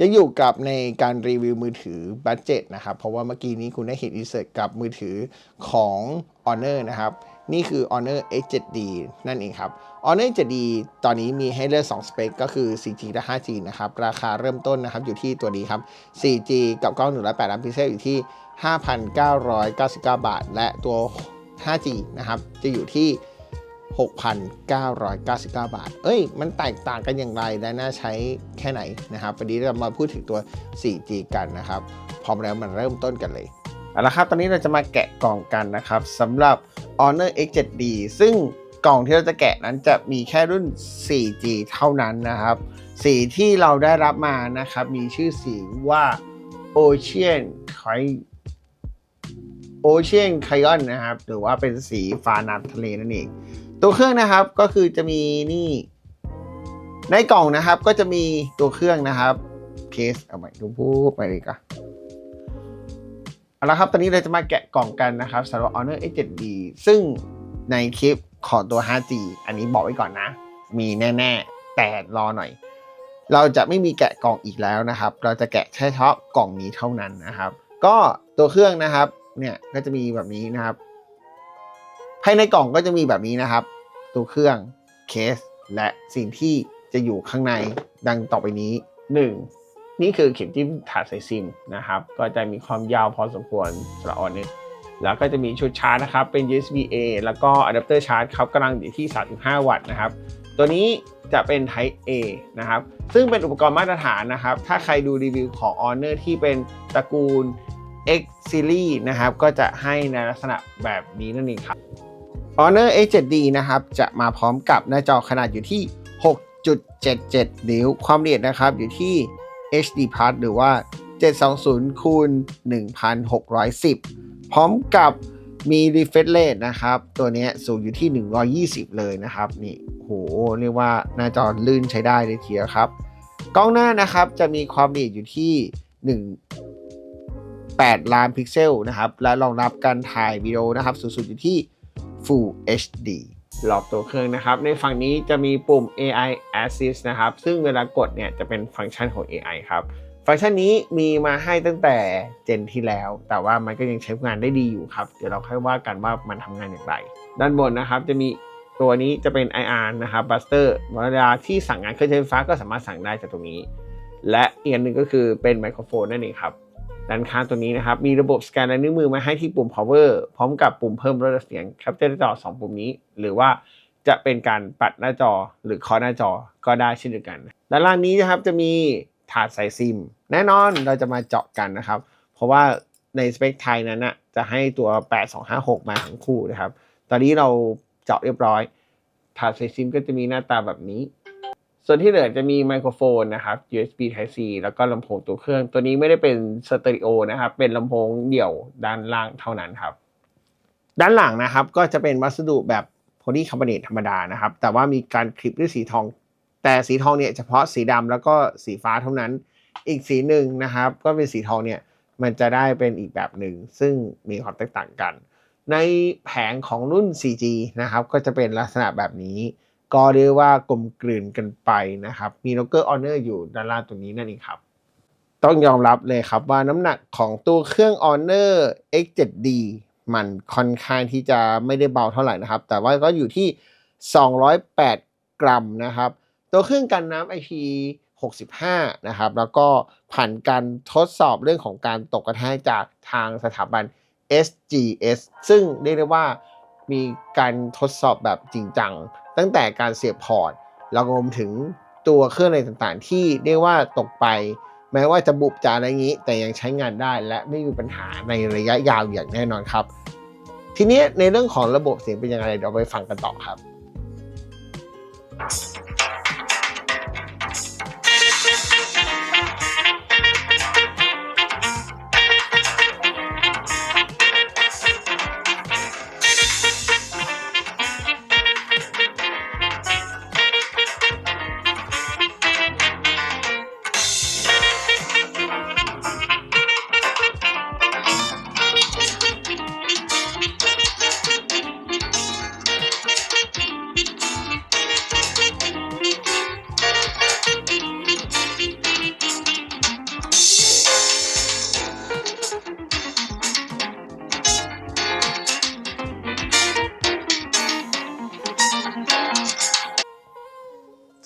ยังอยู่กับในการรีวิวมือถือบัตเจ็ตนะครับ เพราะว่าเมื่อกี้นี้คุณได้เห็นอินเสิร์ตกับมือถือของ Honor นะครับ นี่คือ Honor X7D นั่นเองครับ Honor X7D ตอนนี้มีให้เลือก2สเปคก็คือ 4G และ 5G นะครับ ราคาเริ่มต้นนะครับอยู่ที่ตัวนี้ครับ 4G กับกล้อง108ล้านพิกเซลอยู่ที่ 5,999 บาท และตัว 5G นะครับจะอยู่ที่ 6,999 บาท เอ้ย มันแตกต่างกันอย่างไรและน่าใช้แค่ไหนนะครับ วันนี้เรามาพูดถึงตัว 4G กันนะครับ พร้อมแล้วมันเริ่มต้นกันเลยเอาละครับ ตอนนี้เราจะมาแกะกล่องกันนะครับสำหรับ Honor X7D ซึ่งกล่องที่เราจะแกะนั้นจะมีแค่รุ่น 4G เท่านั้นนะครับ สีที่เราได้รับมานะครับ มีชื่อสีว่า Ocean Ocean Crayon นะครับ หรือว่าเป็นสีฟ้าน้ำทะเลนั่นเอง ตัวเครื่องนะครับก็คือจะมีนี่ ในกล่องนะครับก็จะมีตัวเครื่องนะครับเคสเอาใหม่ดูพูดไปเลยกันเอาละครับตอนนี้เราจะมาแกะกล่องกันนะครับสำหรับ Honor X7D ซึ่งในคลิปของตัว 5G อันนี้บอกไว้ก่อนนะ มีแน่ ๆ แต่รอหน่อย เราจะไม่มีแกะกล่องอีกแล้วนะครับ เราจะแกะแค่เฉพาะกล่องนี้เท่านั้นนะครับ ก็ตัวเครื่องนะครับเนี่ยก็จะมีแบบนี้นะครับ ภายในกล่องก็จะมีแบบนี้นะครับ ตัวเครื่องเคส และสิ่งที่จะอยู่ข้างในดังต่อไปนี้ 1. นี่คือเข็มจิ้มถาดใส่ซิมนะครับ ก็จะมีความยาวพอสมควรสำหรับออนนี้แล้วก็จะมีชุดชาร์จนะครับ เป็น USB A แล้วก็อะแดปเตอร์ชาร์จครับกำลังอยู่ที่ 35 วัตต์นะครับ ตัวนี้จะเป็น Type A นะครับ ซึ่งเป็นอุปกรณ์มาตรฐานนะครับ ถ้าใครดูรีวิวของ Honor ที่เป็นตระกูล X Series นะครับ ก็จะให้ในลักษณะแบบนี้นั่นเองครับ Honor A7D นะครับ จะมาพร้อมกับหน้าจอขนาดอยู่ที่ 6.77 นิ้ว ความละเอียดนะครับอยู่ที่ HD Plus หรือว่า 720คูณ1610 พร้อมกับมี refresh rate นะครับ ตัวนี้สูงอยู่ที่ 120 เลยนะครับ นี่โห เรียกว่าหน้าจอลื่นใช้ได้เลยทีเดียวครับ กล้องหน้านะครับจะมีความละเอียดอยู่ที่ 1 8 ล้านพิกเซลนะครับ และรองรับการถ่ายวิดีโอนะครับ สูงสุดอยู่ที่ Full HD รอบตัวเครื่องนะครับ ในฝั่งนี้จะมีปุ่ม AI Assist นะครับ ซึ่งเวลากดเนี่ยจะเป็นฟังก์ชันของ AI ครับ ฟังก์ชันนี้มีมาให้ตั้งแต่เจนที่แล้ว แต่ว่ามันก็ยังใช้งานได้ดีอยู่ครับ เดี๋ยวเราค่อยว่ากันว่ามันทำงานอย่างไร ด้านบนนะครับจะมีตัวนี้จะเป็น IR นะครับ Buster เวลาที่สั่งงานเครื่องใช้ไฟฟ้าก็สามารถสั่งได้จากตรงนี้ และอีกอันหนึ่งก็คือเป็นไมโครโฟนนั่นเองครับ ด้านข้างตัวนี้นะครับ มีระบบสแกนลายนิ้วมือมาให้ที่ปุ่ม power พร้อมกับปุ่มเพิ่มระดับเสียงแคปเจอร์หน้าจอ2ปุ่มนี้ หรือว่าจะเป็นการปัดหน้าจอหรือเคอหน้าจอก็ได้เช่นเดียวกันด้านล่างนี้นะครับจะมีถาดใส่ซิม แน่นอนเราจะมาเจาะกันนะครับ เพราะว่าในสเปคไทยนั้นนะจะให้ตัว 8256 มาทั้งคู่นะครับ ตอนนี้เราเจาะเรียบร้อย ถาดใส่ซิมก็จะมีหน้าตาแบบนี้ ส่วนที่เหลือจะมีไมโครโฟนนะครับ USB Type C แล้วก็ลำโพงตัวเครื่อง ตัวนี้ไม่ได้เป็นสเตอริโอนะครับ เป็นลำโพงเดี่ยวด้านล่างเท่านั้นครับ ด้านหลังนะครับก็จะเป็นวัสดุแบบโพลีคาร์บอเนตธรรมดานะครับ แต่ว่ามีการคลิปด้วยสีทอง แต่สีทองเนี่ยเฉพาะสีดำแล้วก็สีฟ้าเท่านั้น อีกสีหนึ่งนะครับ ก็เป็นสีทองเนี่ยมันจะได้เป็นอีกแบบหนึ่งซึ่งมีความแตกต่างกัน ในแผงของรุ่น 4G นะครับ ก็จะเป็นลักษณะแบบนี้ ก็เรียกว่ากลมกลืนกันไปนะครับ มีโลโก้ Honor อยู่ด้านล่างตรงนี้นั่นเองครับ ต้องยอมรับเลยครับว่าน้ำหนักของตัวเครื่อง Honor X7D มันค่อนข้างที่จะไม่ได้เบาเท่าไหร่นะครับ แต่ว่าก็อยู่ที่ 208 กรัมนะครับ ตัวเครื่องกันน้ำ IP 65 นะครับ แล้วก็ผ่านการทดสอบเรื่องของการตกกระแทกจากทางสถาบัน SGS ซึ่งเรียกได้ว่ามีการทดสอบแบบจริงจัง ตั้งแต่การเสียบพอร์ตแล้วรวมถึงตัวเครื่องอะไรต่างๆ ที่เรียกว่าตกไป แม้ว่าจะบุบจาอะไรอย่างนี้ แต่ยังใช้งานได้และไม่มีปัญหาในระยะยาวอย่างแน่นอนครับ ทีนี้ในเรื่องของระบบเสียงเป็นยังไงเดี๋ยวไปฟังกันต่อครับ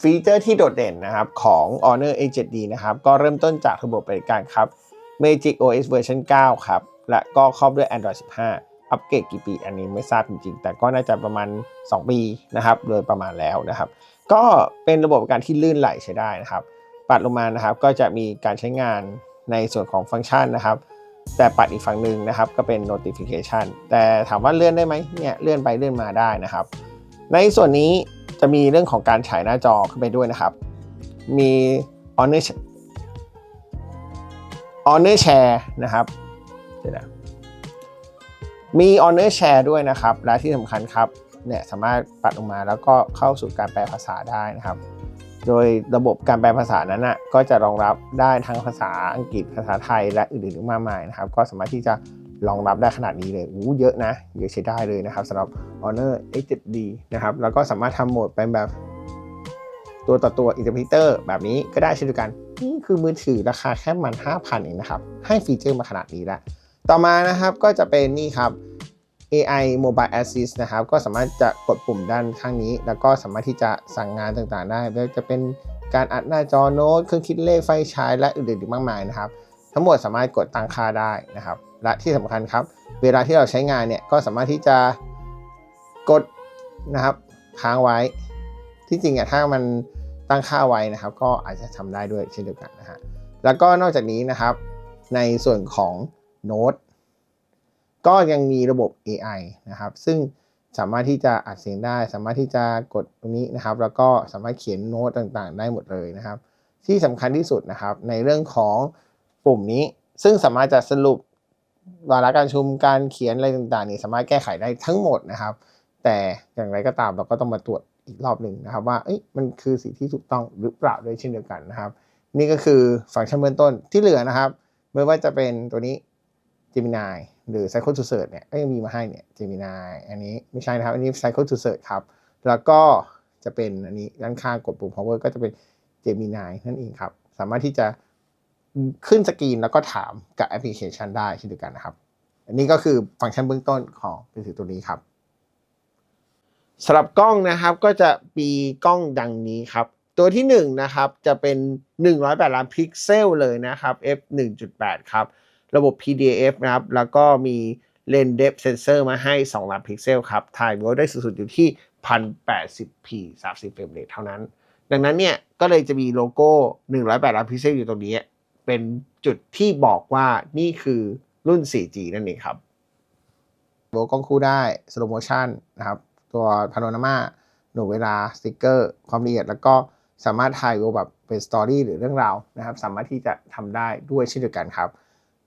ฟีเจอร์ที่โดดเด่นนะครับของ Honor A7D นะครับก็เริ่มต้นจากระบบบริการครับ Magic OS เวอร์ชัน9ครับ และก็ครอบด้วย Android 15 อัปเกรดกี่ปี อันนี้ไม่ทราบจริงๆ แต่ก็น่าจะประมาณ 2 ปีนะครับโดยประมาณแล้วนะครับ ก็เป็นระบบการที่ลื่นไหลใช้ได้นะครับ ปัดลงมานะครับก็จะมีการใช้งานในส่วนของฟังก์ชันนะครับ แต่ปัดอีกฝั่งหนึ่งนะครับ ก็เป็น notification แต่ถามว่าเลื่อนได้ไหมเนี่ยเลื่อนไปเลื่อนมาได้นะครับ ในส่วนนี้ จะมีเรื่องของการฉายหน้าจอขึ้นไปด้วยนะครับ มี honor honor share นะครับเดี๋ยวนะมี honor share ด้วยนะครับ และที่สำคัญครับเนี่ยสามารถปัดลงมาแล้วก็เข้าสู่การแปลภาษาได้นะครับ โดยระบบการแปลภาษานั้นนะก็จะรองรับได้ทั้งภาษาอังกฤษภาษาไทยและอื่นๆมากมายนะครับ ก็สามารถที่จะ รองรับได้ขนาดนี้เลยอู้เยอะนะ เยอะใช้ได้เลยนะครับสำหรับ Honor X7D นะครับ แล้วก็สามารถทำโหมดเป็นแบบตัวต่อตัว Interpreter แบบนี้ก็ได้เช่นเดียวกัน นี่คือมือถือราคาแค่มัน 5,000 เองนะครับ ให้ฟีเจอร์มาขนาดนี้แล้ว ต่อมานะครับก็จะเป็นนี่ครับ AI Mobile Assist นะครับ ก็สามารถจะกดปุ่มด้านข้างนี้ แล้วก็สามารถที่จะสั่งงานต่างๆ ได้ไม่ว่าจะเป็นการอัดหน้าจอโน้ต เครื่องคิดเลขไฟฉายและอื่นๆอีกมากมายนะครับ ทั้งหมดสามารถกดตั้งค่าได้นะครับ และที่สำคัญครับ เวลาที่เราใช้งานเนี่ยก็สามารถที่จะกดนะครับค้างไว้ ที่จริงอะถ้ามันตั้งค่าไว้นะครับ ก็อาจจะทำได้ด้วยเช่นเดียวกันนะฮะแล้วก็นอกจากนี้นะครับ ในส่วนของโน้ตก็ยังมีระบบ AI นะครับ ซึ่งสามารถที่จะอัดเสียงได้ สามารถที่จะกดตรงนี้นะครับ แล้วก็สามารถเขียนโน้ตต่างๆ ได้หมดเลยนะครับ ที่สำคัญที่สุดนะครับ ในเรื่องของปุ่มนี้ ซึ่งสามารถจะสรุป วาระการชุมการเขียนอะไรต่างๆนี่สามารถแก้ไขได้ทั้งหมดนะครับ แต่อย่างไรก็ตามเราก็ต้องมาตรวจอีกรอบหนึ่งนะครับ ว่ามันคือสิ่งที่ถูกต้องหรือเปล่าด้วยเช่นเดียวกันนะครับ นี่ก็คือฟังชันเบื้องต้นที่เหลือนะครับ ไม่ว่าจะเป็นตัวนี้ Gemini หรือ Cycle to Search เนี่ยก็ยังมีมาให้เนี่ย Gemini อันนี้ไม่ใช่นะครับ อันนี้ Cycle to Search ครับ แล้วก็จะเป็นอันนี้ด้านข้างกดปุ่ม power ก็จะเป็น Gemini นั่นเองครับ สามารถที่จะ ขึ้นสกรีนแล้วก็ถามกับแอปพลิเคชันได้เช่นเดียวกันนะครับ อันนี้ก็คือฟังก์ชันเบื้องต้นของมือถือตัวนี้ครับสำหรับกล้องนะครับก็จะมีกล้องดังนี้ครับ ตัวที่1นงนะครับจะเป็น 108 ล้านพิกเซลเลยนะครับ f 1.8 ครับ ระบบ p d f นะครับ แล้วก็มีเลนส์ depth sensor มาให้ 2 ล้านพิกเซลครับ ถ่ายวิดได้สูงสุดอยู่ที่ 1080p 30เฟรมเรทเท่านั้น ดังนั้นเนี่ยก็เลยจะมีโลโก้ 108 ล้านพิกเซลอยู่ตรงนี้ เป็นจุดที่บอกว่านี่คือรุ่น 4G นั่นเองครับโลกล้องคู่ได้ slow motion นะครับ ตัวพาโนรามาหน่วยเวลาสติกเกอร์ ความละเอียด แล้วก็สามารถถ่ายวิดีโอแบบเป็นสตอรี่หรือเรื่องราวนะครับ สามารถที่จะทำได้ด้วยเช่นเดียวกันครับ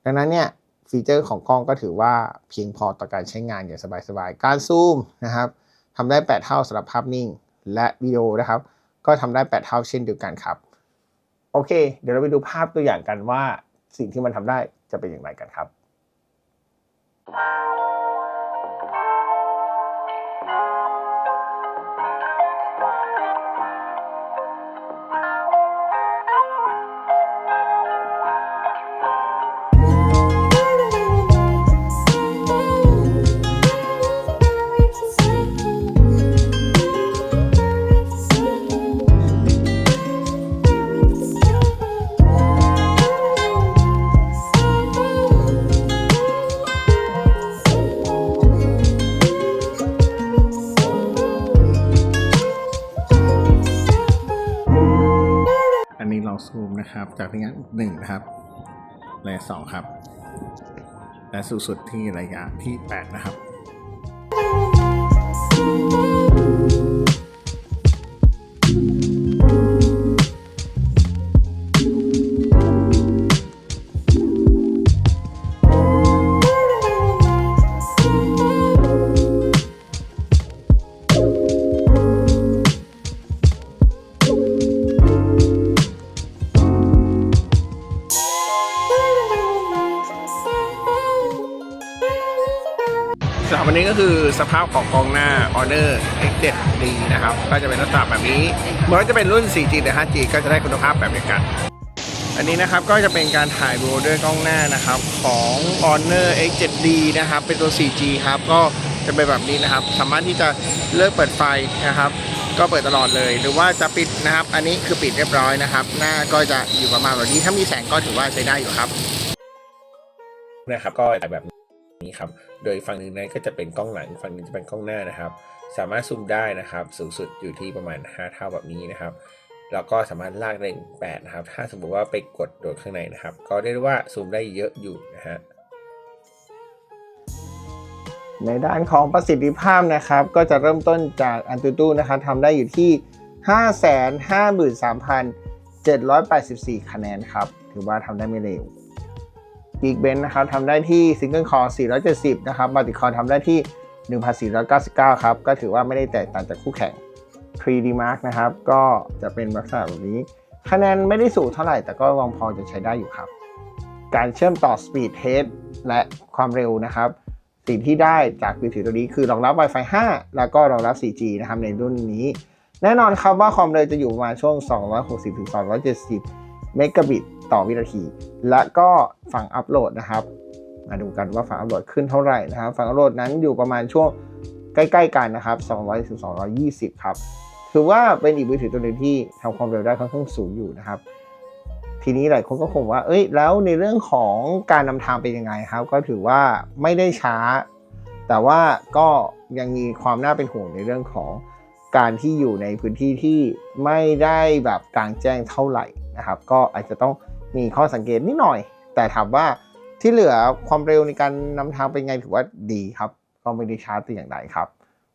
ดังนั้นเนี่ยฟีเจอร์ของกล้องก็ถือว่าเพียงพอต่อการใช้งานอย่างสบายๆ การซูมนะครับทำได้ 8 เท่าสำหรับภาพนิ่ง และวิดีโอนะครับ ก็ทำได้ 8 เท่าเช่นเดียวกันครับ โอเค เดี๋ยวเราไปดูภาพตัวอย่างกันว่าสิ่งที่มันทำได้จะเป็นอย่างไรกันครับ และสองครับ และสูงสุดที่ระยะที่ 8 นะครับ สำหรับวันนี้ก็คือสภาพของกล้องหน้า Honor X7D นะครับ ก็จะเป็นลักษณะแบบนี้ไม่ว่าจะเป็นรุ่น 4G หรือ 5G ก็จะได้คุณภาพแบบเดียวกัน อันนี้นะครับก็จะเป็นการถ่ายวิดีโอด้วยกล้องหน้านะครับของ Honor X7D นะครับ เป็นตัว 4G ครับ ก็จะเป็นแบบนี้นะครับ สามารถที่จะเลือกเปิดไฟนะครับ ก็เปิดตลอดเลย หรือว่าจะปิดนะครับ อันนี้คือปิดเรียบร้อยนะครับ หน้าก็จะอยู่ประมาณแบบนี้ ถ้ามีแสงก็ถือว่าใช้ได้อยู่ครับนะครับก็แบบ นี้ครับ โดยฝั่งหนึ่งนั้นก็จะเป็นกล้องหลัง ฝั่งหนึงจะเป็นกล้องหน้านะครับ สามารถซูมได้นะครับ สูงสุดอยู่ที่ประมาณ 5 เท่าแบบนี้นะครับ แล้วก็สามารถลากได้ถึง8นะครับ ถ้าสมมติว่าไปกดโดดข้างในนะครับ ก็เรียกว่าซูมได้เยอะอยู่นะฮะในด้านของประสิทธิภาพนะครับ ก็จะเริ่มต้นจากอันตูตูนะครับทำได้อยู่ที่ 553,784 คะแนนครับ ถือว่าทำได้ไม่เร็ว Geekbench นะครับทำได้ที่ Single Core 470 นะครับ Multi Core ทำได้ที่ 1,499 ครับ ก็ถือว่าไม่ได้แตกต่างจากคู่แข่ง 3D Mark นะครับ ก็จะเป็นลักษณะแบบนี้ คะแนนไม่ได้สูงเท่าไหร่ แต่ก็ลองพอจะใช้ได้อยู่ครับ การเชื่อมต่อ Speed Test และความเร็วนะครับ สิ่งที่ได้จากมือถือตัวนี้คือรองรับ Wi-Fi 5 แล้วก็รองรับ 4G นะครับในรุ่นนี้ แน่นอนครับว่าความเร็วจะอยู่ประมาณช่วง 260-270 เมกะบิต ต่อวินาที และก็ฝั่งอัปโหลดนะครับ มาดูกันว่าฝั่งอัปโหลดขึ้นเท่าไหร่นะครับ ฝั่งอัปโหลดนั้นอยู่ประมาณช่วงใกล้ๆกันนะครับ 200-220 ครับ ถือว่าเป็นอีกมือถือตัวหนึ่งที่ทำความเร็วได้ค่อนข้างสูงอยู่นะครับ ทีนี้หลายคนก็คงว่า เอ้ย แล้วในเรื่องของการนำทางเป็นยังไงครับ ก็ถือว่าไม่ได้ช้า แต่ว่าก็ยังมีความน่าเป็นห่วงในเรื่องของการที่อยู่ในพื้นที่ที่ไม่ได้แบบกลางแจ้งเท่าไหร่นะครับ ก็อาจจะต้อง มีข้อสังเกตนิดหน่อย แต่ถามว่าที่เหลือความเร็วในการนำทางเป็นไงถือว่าดีครับ ก็ไม่ได้ช้าแต่อย่างใดครับ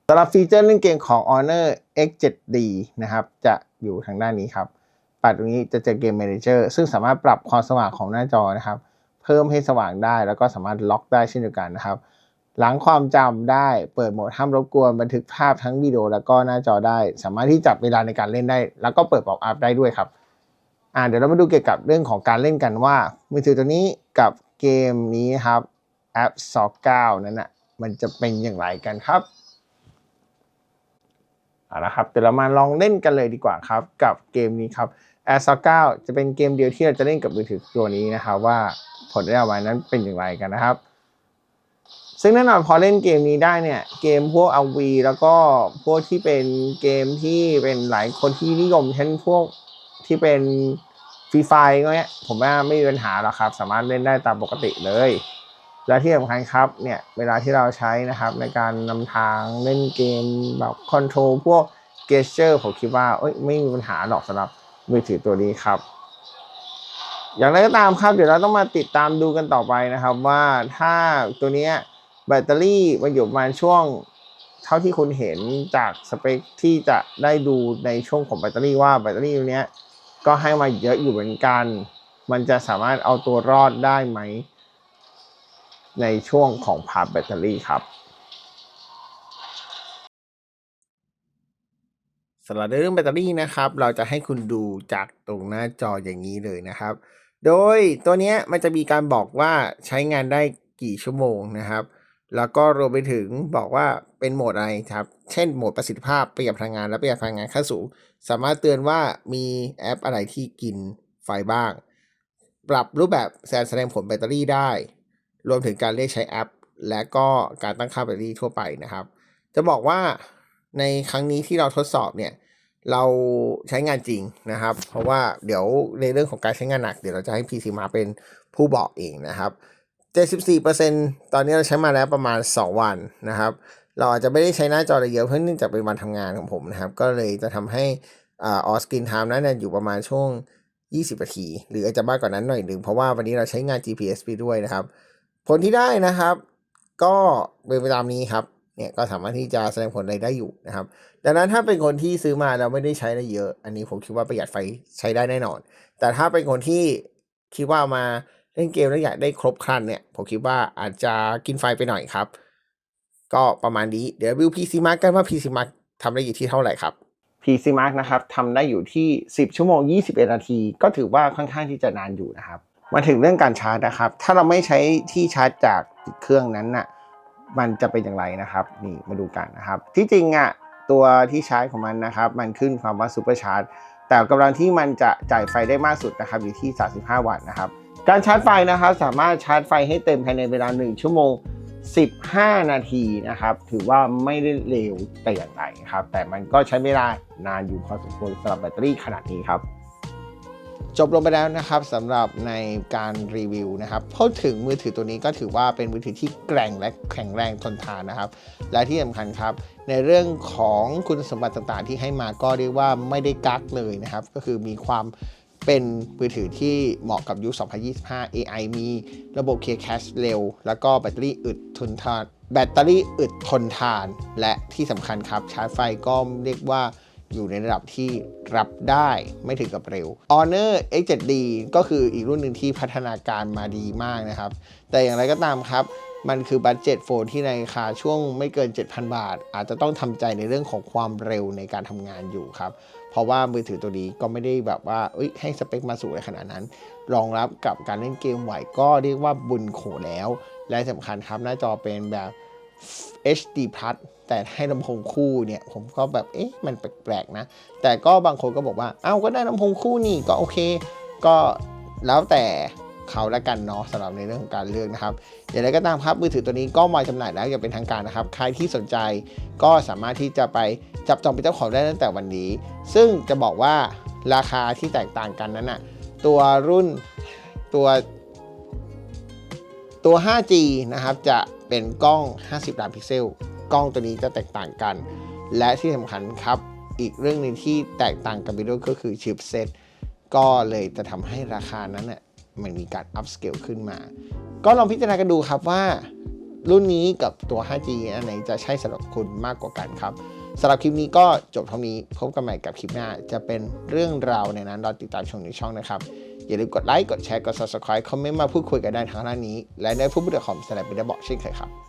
สำหรับฟีเจอร์เล่นเกมของ Honor X7D นะครับ จะอยู่ทางด้านนี้ครับ ปัดตรงนี้จะเจอเกม Manager ซึ่งสามารถปรับความสว่างของหน้าจอนะครับ เพิ่มให้สว่างได้แล้วก็สามารถล็อกได้เช่นเดียวกันนะครับ หลังความจำได้เปิดโหมดห้ามรบกวนบันทึกภาพทั้งวิดีโอแล้วก็หน้าจอได้ สามารถที่จับเวลาในการเล่นได้ แล้วก็เปิดบอกอัพได้ด้วยครับ อ่าเดี๋ยวเรามาดูเกี่ยวกับเรื่องของการเล่นกันว่า มือถือตัวนี้กับเกมนี้ครับแอปซอ9นั้นนะ่ะมันจะเป็นอย่างไรกันครับเอาละครับเดี๋ยวเรามาลองเล่นกันเลยดีกว่าครับ กับเกมนี้ครับ a i r s o 9จะเป็นเกมเดียวที่เราจะเล่นกับมือถือตัวนี้นะครับว่าผลได้ออกมานั้นเป็นอย่างไรกันนะครับ ซึ่งแน่นอนพอเล่นเกมนี้ได้เนี่ยเกมพวก RV แล้วก็พวกที่เป็นเกมที่เป็นหลายคนที่นิยมเช่นพวก ที่เป็นฟรีไฟก็เนี้ยผมว่าไม่มีปัญหาหรอกครับ สามารถเล่นได้ตามปกติเลย และที่สำคัญครับเนี่ยเวลาที่เราใช้นะครับ ในการนำทางเล่นเกมแบบคอนโทรลพวกเกสเจอร์ผมคิดว่าเอ้ยไม่มีปัญหาหรอกสำหรับมือถือตัวนี้ครับ อย่างไรก็ตามครับ เดี๋ยวเราต้องมาติดตามดูกันต่อไปนะครับ ว่าถ้าตัวนี้แบตเตอรี่มันอยู่ประมาณช่วงเท่าที่คุณเห็นจากสเปคที่จะได้ดูในช่วงของแบตเตอรี่ว่าแบตเตอรี่ตัวเนี้ย ก็ให้มาเยอะอยู่เหมือนกัน มันจะสามารถเอาตัวรอดได้ไหม ในช่วงของพาร์แบตเตอรี่ครับสำหรับเรื่องแบตเตอรี่นะครับ เราจะให้คุณดูจากตรงหน้าจออย่างนี้เลยนะครับ โดยตัวนี้มันจะมีการบอกว่าใช้งานได้กี่ชั่วโมงนะครับ แล้วก็รวมไปถึงบอกว่าเป็นโหมดอะไรครับ เช่นโหมดประสิทธิภาพประหยัดพลังงานและประหยัดพลังงานขั้นสูง สามารถเตือนว่ามีแอปอะไรที่กินไฟบ้าง ปรับรูปแบบแสดงแสดงผลแบตเตอรี่ได้ รวมถึงการเรียกใช้แอป และก็การตั้งค่าแบตเตอรี่ทั่วไปนะครับ จะบอกว่าในครั้งนี้ที่เราทดสอบเนี่ยเราใช้งานจริงนะครับ เพราะว่าเดี๋ยวในเรื่องของการใช้งานหนัก เดี๋ยวเราจะให้ PC มาเป็นผู้บอกเองนะครับ 74%ตอนนี้เราใช้มาแล้วประมาณ 2 วันนะครับ เราอาจจะไม่ได้ใช้หน้าจออะไรเยอะเพราะเนื่องจากเป็นวันทำงานของผมนะครับ ก็เลยจะทำให้ออสกินไทม์นั้นอยู่ประมาณช่วง 20นาที หรืออาจจะมากกว่านั้นหน่อยหนึ่งเพราะว่าวันนี้เราใช้งาน GPS ไปด้วยนะครับ ผลที่ได้นะครับ ก็เป็นไปตามนี้ครับเนี่ยก็สามารถที่จะแสดงผลอะไรได้อยู่นะครับ ดังนั้นถ้าเป็นคนที่ซื้อมาแล้วไม่ได้ใช้ได้เยอะ อันนี้ผมคิดว่าประหยัดไฟใช้ได้แน่นอน แต่ถ้าเป็นคนที่คิดว่ามา เล่นเกมแล้วอยากได้ครบครันเนี่ย ผมคิดว่าอาจจะกินไฟไปหน่อยครับ ก็ประมาณนี้เดี๋ยววิว PC Mark กันว่า PC Mark ทำได้อยู่ที่เท่าไหร่ครับ PC Mark นะครับทำได้อยู่ที่ 10 ชั่วโมง 21 นาที ก็ถือว่าค่อนข้างที่จะนานอยู่นะครับมาถึงเรื่องการชาร์จนะครับ ถ้าเราไม่ใช้ที่ชาร์จจากเครื่องนั้นน่ะมันจะเป็นอย่างไรนะครับนี่มาดูกันนะครับ ที่จริงอะตัวที่ชาร์จของมันนะครับ มันขึ้นความว่าซูเปอร์ชาร์จแต่กำลังที่มันจะจ่ายไฟได้มากสุดนะครับอยู่ที่ 35 วัตต์นะครับ การชาร์จไฟนะครับสามารถชาร์จไฟให้เต็มภายในเวลา 1 ชั่วโมง 15 นาทีนะครับ ถือว่าไม่ได้เร็วแต่อย่างไรครับ แต่มันก็ใช้เวลานานอยู่พอสมควรสำหรับแบตเตอรี่ขนาดนี้ครับจบลงไปแล้วนะครับสำหรับในการรีวิวนะครับพูดถึงมือถือตัวนี้ก็ถือว่าเป็นมือถือที่แกร่งและแข็งแรงทนทานนะครับ และที่สำคัญครับ ในเรื่องของคุณสมบัติต่างๆ ที่ให้มาก็เรียกว่าไม่ได้กักเลยนะครับ ก็คือมีความ เป็นมือถือที่เหมาะกับยุค 2025 AI มีระบบ K Cache เร็ว แล้วก็แบตเตอรี่อึดทนทาน แบตเตอรี่อึดทนทาน และที่สำคัญครับชาร์จไฟก็เรียกว่าอยู่ในระดับที่รับได้ไม่ถึงกับเร็ว Honor X7D ก็คืออีกรุ่นหนึ่งที่พัฒนาการมาดีมากนะครับ แต่อย่างไรก็ตามครับ มันคือบัตเจ็ตโฟนที่ในราคาช่วงไม่เกิน 7,000 บาท อาจจะต้องทำใจในเรื่องของความเร็วในการทำงานอยู่ครับ เพราะว่ามือถือตัวนี้ก็ไม่ได้แบบว่าให้สเปคมาสูงในขนาดนั้น รองรับกับการเล่นเกมไหวก็เรียกว่าบุญโขแล้ว และสำคัญครับหน้าจอเป็นแบบ HD Plus แต่ให้ลำโพงคู่เนี่ย ผมก็แบบ เอ๊ะ มันแปลกๆนะ แต่ก็บางคนก็บอกว่า เอ้าก็ได้ลำโพงคู่นี่ก็โอเค ก็แล้วแต่ เขาละกันเนาะสำหรับในเรื่องของการเลือกนะครับอย่างไรก็ตามครับมือถือตัวนี้ก็มาจำหน่ายแล้วอย่างเป็นทางการนะครับ ใครที่สนใจก็สามารถที่จะไปจับจองเป็นเจ้าของได้ตั้งแต่วันนี้ ซึ่งจะบอกว่าราคาที่แตกต่างกันนั้นน่ะตัวรุ่นตัวตัว 5G นะครับจะเป็นกล้อง 50 ล้านพิกเซล กล้องตัวนี้จะแตกต่างกัน และที่สำคัญครับ อีกเรื่องหนึงที่แตกต่างกันไปด้วยก็คือชิปเซตก็เลยจะทำให้ราคานั้นน่ะ มันมีการอัพสเกลขึ้นมา ก็ลองพิจารณากันดูครับว่า รุ่นนี้กับตัว 5G อันไหนจะใช่สำหรับคุณมากกว่ากันครับสำหรับคลิปนี้ก็จบเท่านี้พบกันใหม่กับคลิปหน้า จะเป็นเรื่องราวในนั้นรอติดตามชมในช่องนะครับอย่าลืมกดไลค์กดแชร์กด subscribe คอมเมนต์มาพูดคุยกันได้ทางด้านนี้ และในผู้บริหารของสแลปเป็นได้บอกเช่นเคยครับ